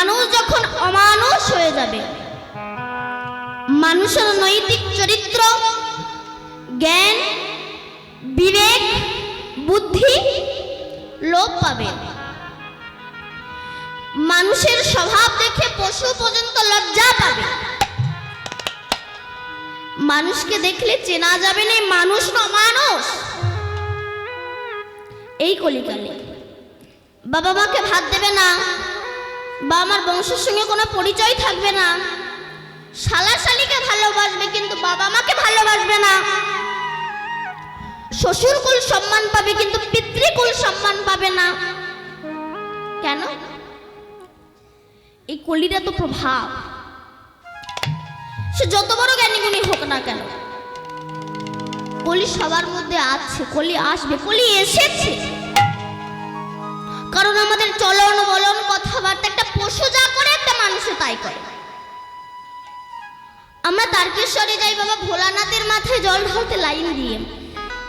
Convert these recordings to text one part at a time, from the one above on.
মানুষ যখন অমানুষ হয়ে যাবে, মানুষের নৈতিক চরিত্র, জ্ঞান, বিবেক, বুদ্ধি লোপ পাবে। মানুষের স্বভাব দেখে পশু পর্যন্ত লজ্জা পাবে। মানুষকে দেখলে চেনা যাবে না, মানুষ না মানুষ এই কলিকালে বাবা মাকে ভাত দেবে না বা আমার বংশের সঙ্গে কোনো পরিচয় থাকবে না। শালা শালিকে ভালোবাসবে, কিন্তু বাবা মাকে ভালোবাসবে না। শ্বশুরকুল সম্মান পাবে, কিন্তু পিতৃকুল সম্মান পাবে না। কেন? এই কলিটা তো প্রভাব। সে যত বড় জ্ঞানীগুণী হোক না কেন, কলি সবার মধ্যে আছে, কলি আসবে, কলি এসেছে। কারণ আমাদের চলন বলন কথাবার্তা, একটা পশু যা করে, একটা মানুষও তাই করে। আমরা তারকেশ্বরে যাই বাবা, ভোলানাথের মাথায় জল ঢালতে লাইন দিয়ে।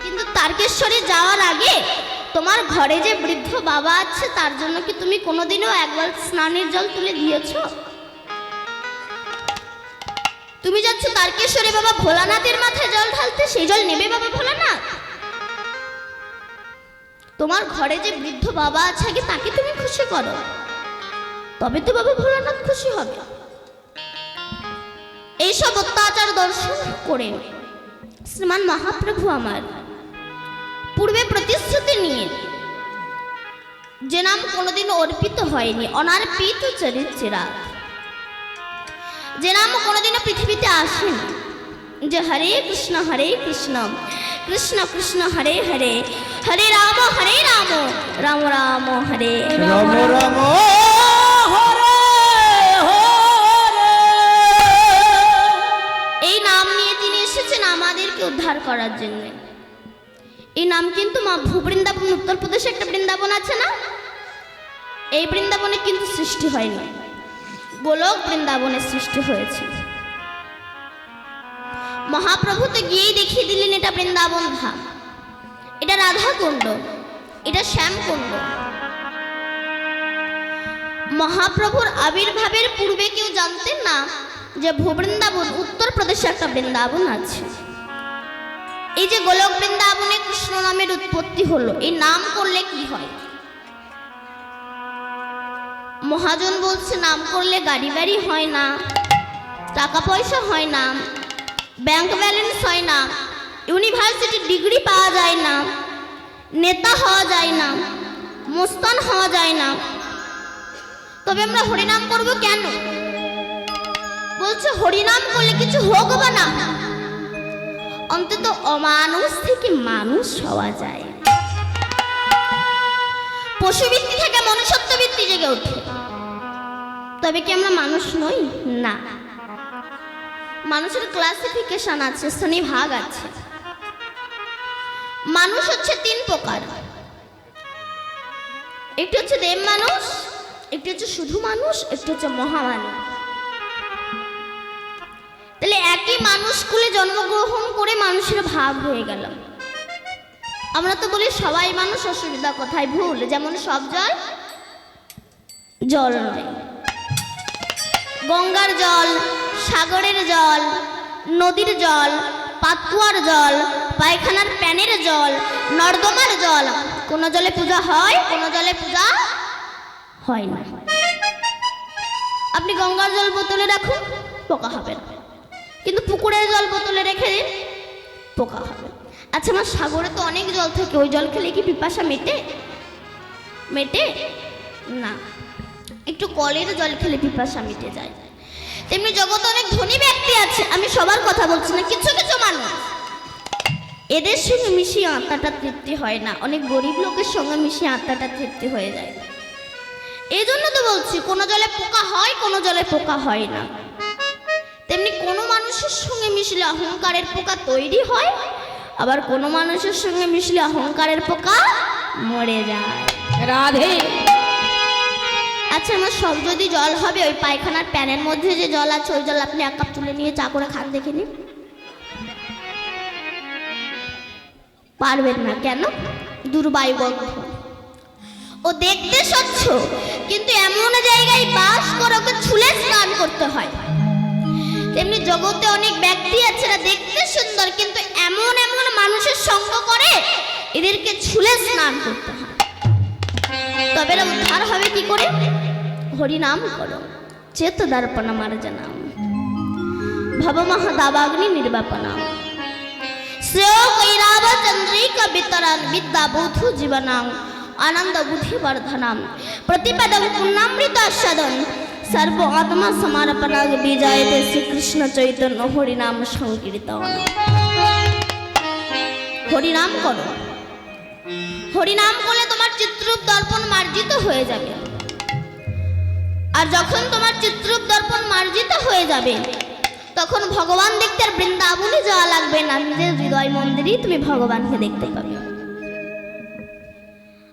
কিন্তু তারকেশ্বরে যাওয়ার আগে তোমার ঘরে যে বৃদ্ধ বাবা আছে, তার জন্য কি তুমি কোনোদিনও একবার স্নানের জল তুলে দিয়েছ? তুমি যাচ্ছ তারকেশ্বরে বাবা, ভোলানাথের মাথায় জল ঢালতে, সেই জল নেবে বাবা ভোলানাথ? তোমার ঘরে যে বৃদ্ধ বাবা আছে, আগে তাকে তুমি খুশি করো। তবে তো বাবা ভোলানাথ খুশি হবে। এইসব অত্যাচার দর্শন করে শ্রীমান মহাপ্রভু আমার পূর্বে প্রতিশ্রুতি নিয়ে যে নাম কোনোদিন অর্পিত হয়নি, অনার্পিত চরিত্রা যে নাম কোনোদিনও পৃথিবীতে আসেনি। যে হরে কৃষ্ণ হরে কৃষ্ণ। কৃষ্ণ কৃষ্ণ হরে হরে। হরে রাম হরে রাম। রাম রাম হরে। রাম রাম এই নাম নিয়ে তিনি এসেছেন আমাদেরকে উদ্ধার করার জন্য। এই নাম কিন্তু মা ভূবৃন্দাবন উত্তরপ্রদেশে একটা বৃন্দাবন আছে না? এই বৃন্দাবনে কিন্তু সৃষ্টি হয়নি। গোলক বৃন্দাবনে সৃষ্টি হয়েছে। মহাপ্রভু তো গিয়েই দেখিয়ে দিলেন এটা বৃন্দাবন ধাম। এটা রাধা কুণ্ড এটা শ্যামকুণ্ড। মহাপ্রভুর আবির্ভাবের পূর্বে কেউ জানতেন না যে ভূবৃন্দাবন, উত্তরপ্রদেশে একটা বৃন্দাবন আছে। এই যে গোলক বৃন্দাবনে কৃষ্ণ নামের উৎপত্তি হলো, এই নাম করলে কি হয়? মহাজন বলছে, নাম করলে গাড়ি বাড়ি হয় না, টাকা পয়সা হয় না ব্যাংক ব্যালেন্স হয় না, ইউনিভার্সিটি ডিগ্রি পাওয়া যায় না, নেতা হওয়া যায় না, মোস্তান হওয়া যায় না। তবে আমরা হরিনাম করব কেন? বলছে হরিনাম করলে কিছু হোক বা না? অন্তত অমানুষ থেকে মানুষ হওয়া যায়। পশুবৃত্তি থেকে মনুষ্যত্ববৃত্তি জেগে ওঠে। তবে কি আমরা মানুষ নই? না। মানুষের ক্লাসিফিকেশন আছে শ্রেণি ভাগ আছে। মানুষ হচ্ছে তিন প্রকার। একটি হচ্ছে দেব মানুষ, একটি হচ্ছে শুধু মানুষ, একটি হচ্ছে মহামানুষ তাহলে একই মানুষ কুলে জন্মগ্রহণ করে মানুষের ভাগ হয়ে গেল। আমরা তো বলি সবাই মানুষ, অসুবিধা কোথায়? ভুল। যেমন সব জল জল নয়। গঙ্গার জল, সাগরের জল, নদীর জল পাতুয়ার জল, পায়খানার প্যানের জল, নর্দমার জল, কোনো জলে পূজা হয়, কোনো জলে পূজা হয় না। আপনি গঙ্গার জল বোতলে রাখুন, পোকা হবে না। কিন্তু পুকুরের জল বোতলে রেখে দিন, পোকা হবে আচ্ছা আমার সাগরে তো অনেক জল থাকে, ওই জল খেলে কি পিপাসা মেটে? মেটে? না। একটু কলের জল খেলে পিপাসা মিটে যায়। তেমনি জগতে অনেক ধনী ব্যক্তি আছে, আমি সবার কথা বলছি না, কিছু কিছু মানুষ। এদের সঙ্গে মিশিয়ে আত্মাটা তৃপ্তি হয় না, অনেক গরিব লোকের সঙ্গে মিশিয়ে আত্মাটা তৃপ্তি হয়ে যায়। এই জন্য তো বলছি, কোনো জলে পোকা হয়, কোনো জলে পোকা হয় না। তেমনি কোনো মানুষের সঙ্গে মিশলে অহংকারের পোকা তৈরি হয়, আবার কোনো মানুষের সঙ্গে মিশলে অহংকারের পোকা মরে যায়। রাধে আচ্ছা আমার সব যদি জল হবে, ওই পায়খানার প্যানের মধ্যে যে জল আছে, ওই জল আপনি এক কাপ তুলে নিয়ে চা করে খান, দেখে নিন। পারবেন না কেন? দুর্বায়ু গন্ধ ও দেখতে স্বচ্ছ, কিন্তু এমন জায়গায় বাস করে ওকে ছুলে স্নান করতে হয়। তেমনি জগতে অনেক ব্যক্তি আছে দেখতে সুন্দর, কিন্তু এমন এমন মানুষের সঙ্গ করে এদেরকে ছুলে স্নান করতে হয়। তবে উদ্ধার হবে কি করে? হরিনাম করো। চেত দর্পণ মার্জনাম ভবমহদাবাগ্নি নির্বাপনাম। শ্রেয় কৈরাব চন্দ্রিক বিতরণ বিদ্যা বৌধু জীবনাং আনন্দ বুদ্ধি বর্ধনাম। প্রতিপদম পুণ্যামৃত সদন সর্ব আত্মা সমার্পণাগ বিজয়তে শ্রীকৃষ্ণ চৈতন্য হরিনাম সংকীর্তন। হরিনাম করো। হরিনাম করলে তোমার চিত্রূপ দর্পণ মার্জিত হয়ে যাবে। আর যখন তোমার চিত্রূপ দর্পণ মার্জিত হয়ে যাবে, তখন ভগবান দেখতে আর বৃন্দাবনে যাওয়া লাগবে না। নিজের হৃদয় মন্দিরেই তুমি ভগবানকে দেখতে পাবে।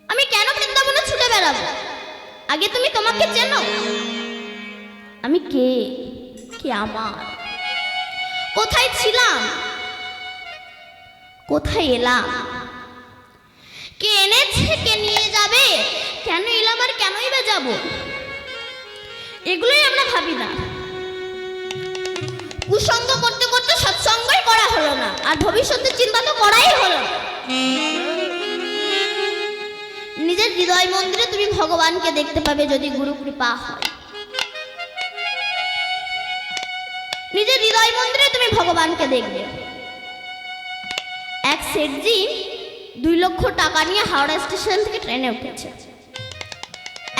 আমি কেন বৃন্দাবনে ছুটে বেড়াবো? আগে তুমি তোমাকে চেনো। আমি কে? কে আমার? কোথায় ছিলাম? কোথায় এলাম? কে এনেছে? কে নিয়ে যাবে? কেন এলাম আর কেনই বা যাব? এগুলোই আমরা ভাবি না। কুসঙ্গ করতে করতে সৎসঙ্গই করা হলো না, আর ভবিষ্যতের চিন্তা তো করাই হলো নিজের হৃদয় মন্দিরে তুমি ভগবানকে দেখতে পাবে যদি গুরু কৃপা হয়। নিজের হৃদয় মন্দিরে তুমি ভগবানকে দেখবে। এক শেঠজি দুই লক্ষ টাকা নিয়ে হাওড়া স্টেশন থেকে ট্রেনে উঠেছে।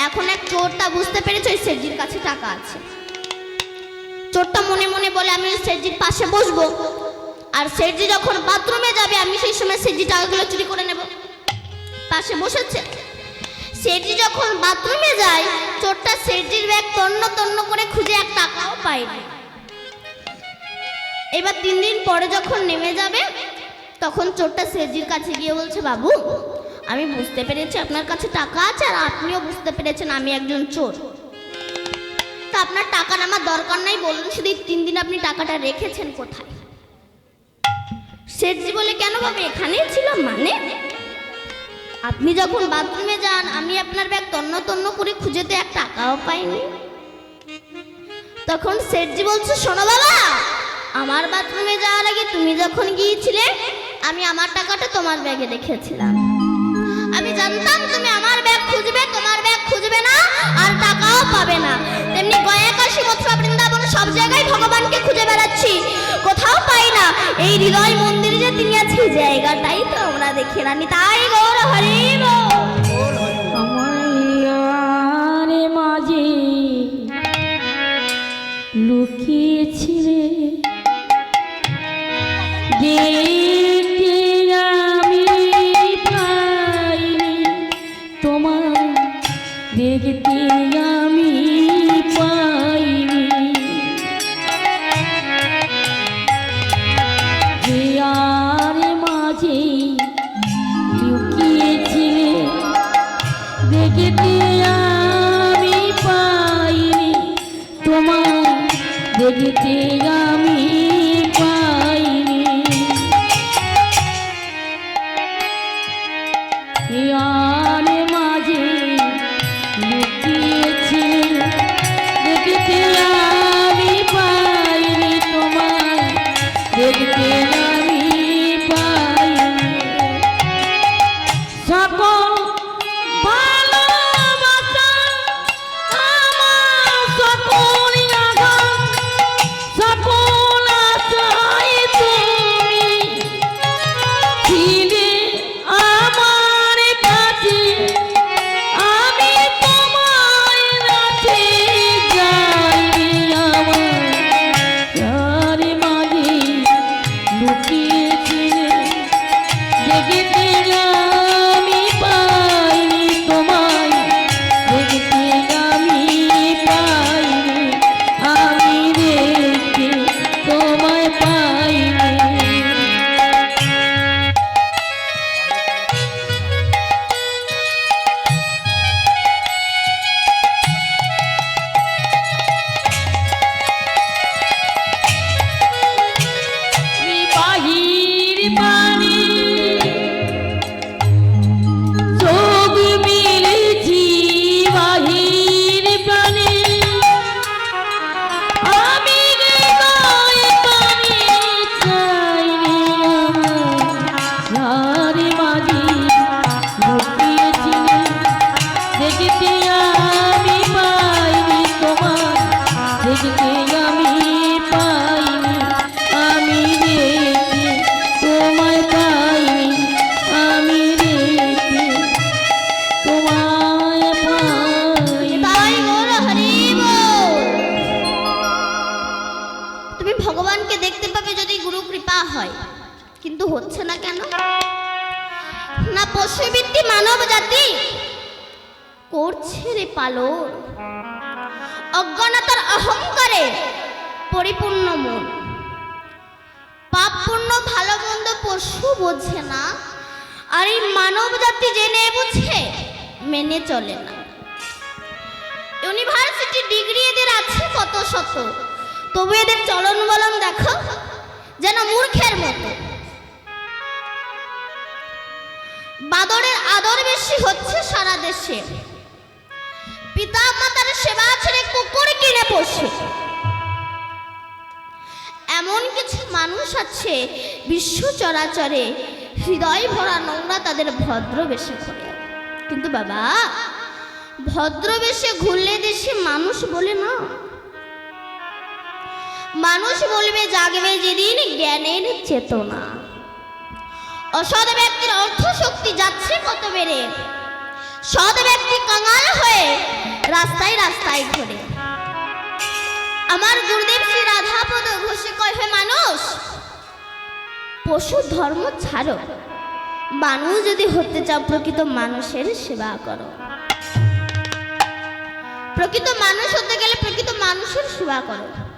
এখন এক চোরটা বুঝতে পেরেছে ওই শেঠজির কাছে টাকা আছে। চোরটা মনে মনে বলে, আমি শেঠজির পাশে বসবো। আর শেঠজি যখন বাথরুমে যাবে, আমি সেই সময় শেঠজি টাকাগুলো চুরি করে নেব। পাশে বসেছে। শেঠজি যখন বাথরুমে যায়, চোরটা শেঠজির ব্যাগ তন্ন তন্ন করে খুঁজে এক টাকাও পায়নি। এবার তিন দিন পরে যখন নেমে যাবে, তখন চোরটা শেঠজির কাছে গিয়ে বলছে, বাবু আমি বুঝতে পেরেছি আপনার কাছে টাকা আছে আর আপনিও বুঝতে পেরেছেন আমি একজন চোর। তা আপনার টাকার আমার দরকার নাই, বলুন শুধু তিন দিন আপনি টাকাটা রেখেছেন কোথায়? শেঠজি বলে কেন বাবু এখানেই ছিল মানে? আপনি যখন বাথরুমে যান, আমি আপনার ব্যাগ তন্ন তন্ন করে খুঁজেতে এক টাকাও পাইনি তখন শেঠজি বলছে, শোনো বাবা, আমার বাথরুমে যাওয়ার আগে তুমি যখন গিয়েছিলে, আমি আমার টাকাটা তোমার ব্যাগে রেখেছিলাম। খুঁজে বেড়াচ্ছি। কোথাও পাই না। এই হৃদয় মন্দিরে যে তিনি আছে জায়গাটাই তো আমরা দেখি না। তাই গৌর হরিব মাঝে লুকিয়েছিলে। দেখতে আর ভগবানকে দেখতে পাবে যদি গুরু কৃপা হয়। কিন্তু হচ্ছে না কেন? না পশুবৃত্তি মানব জাতি করছে রে পালন। অজ্ঞানতার অহংকারে পরিপূর্ণ মন। পাপ পূর্ণ ভালো মন্দ পশু বোঝে না। আর এই মানব জাতি জেনে বুঝে, মেনে চলে না। ইউনিভার্সিটি ডিগ্রি এদের আছে কত শত? তবু এদের চলন বলন দেখো, যেন মূর্খের মতো। বাদরের আদর বেশি হচ্ছে সারা দেশে। পিতা মাতার সেবা ছেড়ে কুকুর কিনে পোষে। এমন কিছু মানুষ আছে বিশ্ব চরাচরে হৃদয় ভরা নোংরা তাদের ভদ্র বেশে করে কিন্তু বাবা ভদ্র বেশে ঘুরলে দেশে মানুষ বলে না। মানুষ বলবে, জাগবে যেদিন জ্ঞানের চেতনা। অসৎ ব্যক্তির অর্থ শক্তি যাচ্ছে কত বেড়ে। সৎ ব্যক্তি কাঙাল হয়ে রাস্তায় রাস্তায় ঘুরে। আমার গুরুদেব শ্রী রাধাপদ ঘোষে কয়, হে মানুষ, পশু ধর্ম ছাড়ো। মানুষ যদি হতে চাও, প্রকৃত মানুষের সেবা করো। প্রকৃত মানুষ হতে গেলে প্রকৃত মানুষের সেবা করো।